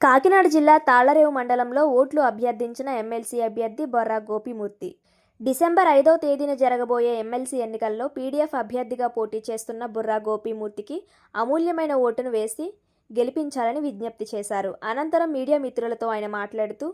కాకినాడ జిల్లా తాళరేవు మండలంలో ఓట్లు అభ్యర్థించిన ఎమ్మెల్సీ అభ్యర్థి బొర్రా గోపిమూర్తి. డిసెంబర్ ఐదవ తేదీన జరగబోయే ఎమ్మెల్సీ ఎన్నికల్లో పీడీఎఫ్ అభ్యర్థిగా పోటీ చేస్తున్న బుర్రా గోపిమూర్తికి అమూల్యమైన ఓటును వేసి గెలిపించాలని విజ్ఞప్తి చేశారు. అనంతరం మీడియా మిత్రులతో ఆయన మాట్లాడుతూ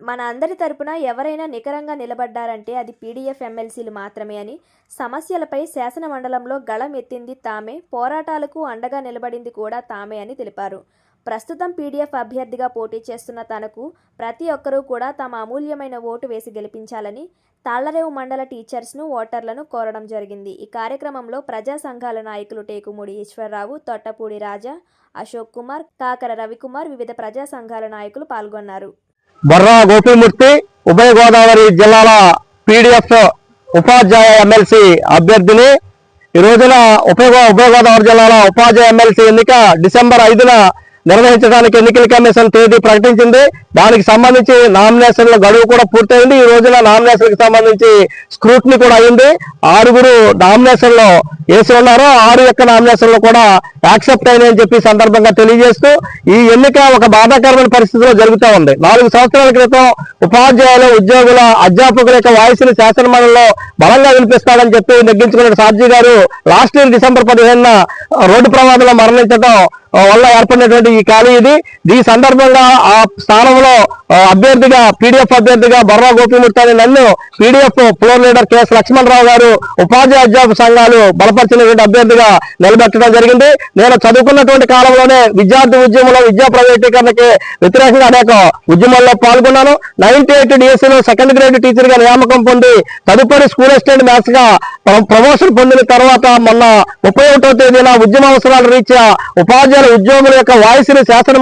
మన అందరి తరపున ఎవరైనా నికరంగా నిలబడ్డారంటే అది పీడీఎఫ్ ఎమ్మెల్సీలు మాత్రమే అని సమస్యలపై శాసన మండలంలో గళం ఎత్తింది తామే పోరాటాలకు అండగా నిలబడింది కూడా తామే అని తెలిపారు. ప్రస్తుతం పీడీఎఫ్ అభ్యర్థిగా పోటీ చేస్తున్న తనకు ప్రతి ఒక్కరూ కూడా తమ అమూల్యమైన ఓటు వేసి గెలిపించాలని తాళ్ళరేవు మండల టీచర్స్ను ఓటర్లను కోరడం జరిగింది. ఈ కార్యక్రమంలో ప్రజా సంఘాల నాయకులు టేకుమూడి ఈశ్వరరావు తొట్టపూడి రాజా అశోక్ కుమార్ కాకర రవికుమార్ వివిధ ప్రజా సంఘాల నాయకులు పాల్గొన్నారు. బొర్రా గోపిమూర్తి ఉభయ గోదావరి జిల్లాల పీడిఎఫ్ ఉపాధ్యాయ ఎమ్మెల్సీ అభ్యర్థిని. ఈ రోజున ఉభయ ఉభయ గోదావరి జిల్లాల ఉపాధ్యాయ ఎమ్మెల్సీ ఎన్నిక డిసెంబర్ ఐదున నిర్వహించడానికి ఎన్నికల కమిషన్ తేదీ ప్రకటించింది. దానికి సంబంధించి నామినేషన్ల గడువు కూడా పూర్తయింది. ఈ రోజున నామినేషన్ సంబంధించి స్క్రూట్నీ కూడా అయింది. ఆరుగురు నామినేషన్లో వేసి ఉన్నారో ఆరు యొక్క నామినేషన్లు కూడా యాక్సెప్ట్ అయినాయని చెప్పి సందర్భంగా తెలియజేస్తూ ఈ ఎన్నిక ఒక బాధాకరమైన పరిస్థితిలో జరుగుతూ ఉంది. నాలుగు సంవత్సరాల క్రితం ఉపాధ్యాయుల ఉద్యోగుల అధ్యాపకుల యొక్క వాయిస్ని శాసనమండలిలో బలంగా వినిపిస్తాడని చెప్పి నెగ్గించుకున్న సార్జీ గారు లాస్ట్ ఇయర్ డిసెంబర్ పదిహేనున రోడ్డు ప్రమాదంలో మరణించడం వల్ల ఏర్పడినటువంటి ఈ ఖాళీ ఇది. ఈ సందర్భంగా ఆ స్థానంలో అభ్యర్థిగా పీడీఎఫ్ అభ్యర్థిగా బర్రా గోపిమూర్తి నన్ను PDF floor leader KS Lakshmana Rao garu ఉపాధ్యాయ అధ్యాపక సంఘాలు బలపరిచినటువంటి అభ్యర్థిగా నిలబెట్టడం జరిగింది. నేను చదువుకున్నటువంటి కాలంలోనే విద్యార్థి ఉద్యమంలో విద్యా ప్రైవేటీకరణకి వ్యతిరేకంగా అనేక ఉద్యమాల్లో పాల్గొన్నాను. నైన్టీ ఎయిట్ డిఎస్సీలో సెకండ్ గ్రేడ్ టీచర్గా నియామకం పొంది తదుపరి స్కూల్ అసిస్టెంట్ మ్యాథ్స్గా ప్రమోషన్ పొందిన తర్వాత మొన్న ముప్పై ఒకటో తేదీన ఉద్యమ అవసరాల రీత్యా ఉపాధ్యాయుల ఉద్యోగుల యొక్క వాయిస్ని శాసన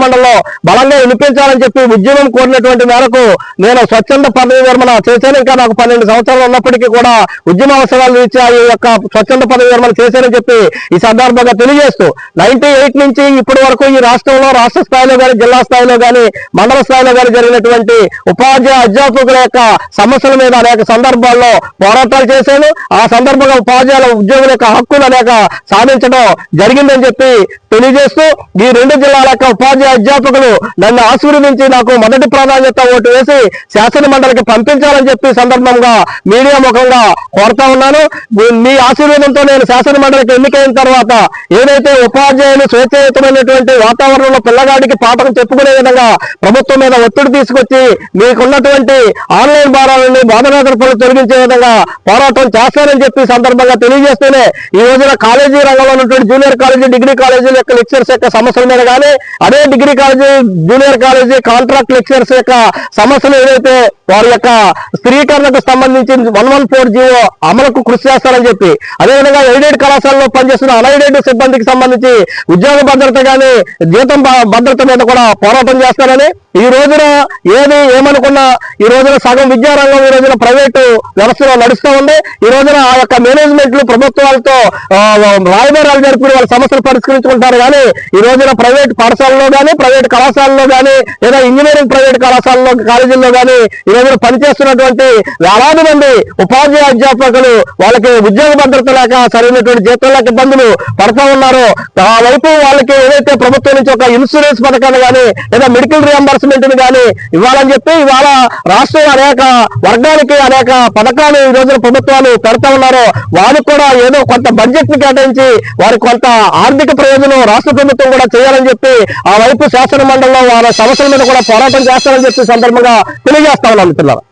బలంగా వినిపించాలని చెప్పి ఉద్యమం కోరిన కోరినటువంటి మేరకు నేను స్వచ్ఛంద పదవి విరమణ చేశాను. ఇంకా నాకు పన్నెండు సంవత్సరాలు ఉన్నప్పటికీ కూడా ఉద్యమ అవసరాలు రీత్యా ఈ యొక్క స్వచ్ఛంద పదవి విరమణ చేశానని చెప్పి ఈ సందర్భంగా తెలియజేస్తూ నైన్టీ ఎయిట్ నుంచి ఇప్పటి వరకు ఈ రాష్ట్రంలో రాష్ట్ర స్థాయిలో కానీ జిల్లా స్థాయిలో కానీ మండల స్థాయిలో కానీ జరిగినటువంటి ఉపాధ్యాయ అధ్యాపకుల యొక్క సమస్యల మీద అనేక సందర్భాల్లో పోరాటాలు చేశాను. ఆ సందర్భంగా ఉపాధ్యాయుల ఉద్యోగుల యొక్క హక్కులు అనేక సాధించడం జరిగిందని చెప్పి తెలియజేస్తూ ఈ రెండు జిల్లాల యొక్క ఉపాధ్యాయ అధ్యాపకులు నన్ను ఆశీర్వదించి నాకు మొదటి ప్రాధాన్యత ఓటు వేసి శాసన మండలికి పంపించాలని చెప్పి సందర్భంగా మీడియా ముఖంగా కోరుతా ఉన్నాను. మీ- మీ ఆశీర్వాదంతో నేను శాసనమండలికి ఎన్నికైన తర్వాత ఏదైతే ఉపాధ్యాయులు స్వేచ్ఛయుతమైనటువంటి వాతావరణంలో పిల్లగాడికి పాఠం చెప్పుకునే విధంగా ప్రభుత్వం మీద ఒత్తిడి తీసుకొచ్చి మీకున్నటువంటి ఆన్లైన్ భారాలని బోధనేతర తొలగించే విధంగా పోరాటం చేస్తానని చెప్పి సందర్భంగా తెలియజేస్తూనే ఈ రోజున కాలేజీ రంగంలో ఉన్నటువంటి జూనియర్ కాలేజీ డిగ్రీ కాలేజీల యొక్క లెక్చర్స్ యొక్క సమస్యల మీద కానీ అదే degree college junior college contract lectures యొక్క సమస్యలు ఏదైతే వారి యొక్క స్థిరీకరణకు సంబంధించి వన్ వన్ ఫోర్ జీవో అమలుకు కృషి చేస్తారని చెప్పి అదేవిధంగా ఎయిడెడ్ కళాశాలలో పనిచేస్తున్న అన్ఎయిడెడ్ సిబ్బందికి సంబంధించి ఉద్యోగ భద్రత కానీ జీతం భద్రత మీద కూడా పోరాటం చేస్తారని ఈ రోజున ఏది ఏమనుకున్నా ఈ రోజున సగం విద్యారంగం ఈ రోజున ప్రైవేటు వ్యవస్థలో నడుస్తూ ఉంది. ఈ రోజున ఆ యొక్క మేనేజ్మెంట్లు ప్రభుత్వాలతో ఆ, రాయబారాలు జరుపుకుని వాళ్ళ సమస్యలు పరిష్కరించుకుంటారు కానీ ఈ రోజున ప్రైవేట్ పాఠశాలలో కానీ ప్రైవేట్ కళాశాలలో కానీ లేదా ఇంజనీరింగ్ ప్రైవేట్ కళాశాలలో కాలేజీల్లో కానీ ఈ రోజున పనిచేస్తున్నటువంటి వేలాది మంది ఉపాధ్యాయ అధ్యాపకులు వాళ్ళకి ఉద్యోగ భద్రత లేక సరైనటువంటి జీతం లేక ఇబ్బందులు పడతా ఉన్నారు. ఆ వైపు వాళ్ళకి ఏదైతే ప్రభుత్వం నుంచి ఒక ఇన్సూరెన్స్ పథకాన్ని కానీ లేదా మెడికల్ రియంబర్స్ ని కానీ ఇవ్వాలని చెప్పి ఇవాళ రాష్ట్రం అనేక వర్గానికి అనేక పథకాలు ఈ రోజున ప్రభుత్వాలు పెడతా ఉన్నారు వారు కూడా ఏదో కొంత బడ్జెట్ని కేటాయించి వారికి కొంత ఆర్థిక ప్రయోజనం రాష్ట్ర ప్రభుత్వం కూడా చేయాలని చెప్పి ఆ వైపు శాసన మండలిలో వాళ్ళ సమస్యల మీద కూడా పోరాటం చేస్తారని చెప్పి సందర్భంగా తెలియజేస్తా ఉన్నాను మిత్రులారా.